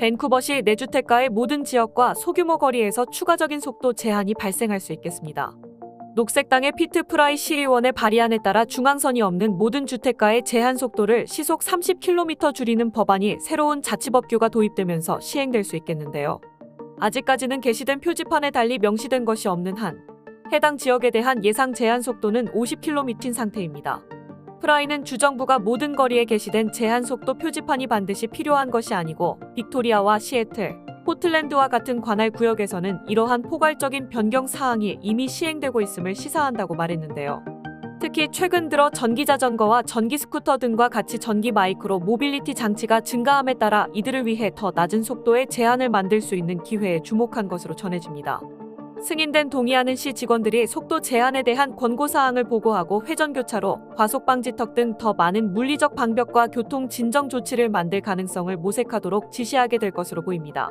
밴쿠버시 내주택가의 모든 지역과 소규모 거리에서 추가적인 속도 제한이 발생할 수 있겠습니다. 녹색당의 피트 프라이 시의원의 발의안에 따라 중앙선이 없는 모든 주택가의 제한 속도를 시속 30km 줄이는 법안이 새로운 자치법규가 도입되면서 시행될 수 있겠는데요. 아직까지는 게시된 표지판에 달리 명시된 것이 없는 한 해당 지역에 대한 예상 제한 속도는 50km인 상태입니다. 프라이는 주정부가 모든 거리에 게시된 제한 속도 표지판이 반드시 필요한 것이 아니고 빅토리아와 시애틀, 포틀랜드와 같은 관할 구역에서는 이러한 포괄적인 변경 사항이 이미 시행되고 있음을 시사한다고 말했는데요. 특히 최근 들어 전기 자전거와 전기 스쿠터 등과 같이 전기 마이크로 모빌리티 장치가 증가함에 따라 이들을 위해 더 낮은 속도의 제한을 만들 수 있는 기회에 주목한 것으로 전해집니다. 승인된 동의하는 시 직원들이 속도 제한에 대한 권고 사항을 보고하고 회전 교차로, 과속 방지턱 등 더 많은 물리적 방벽과 교통 진정 조치를 만들 가능성을 모색하도록 지시하게 될 것으로 보입니다.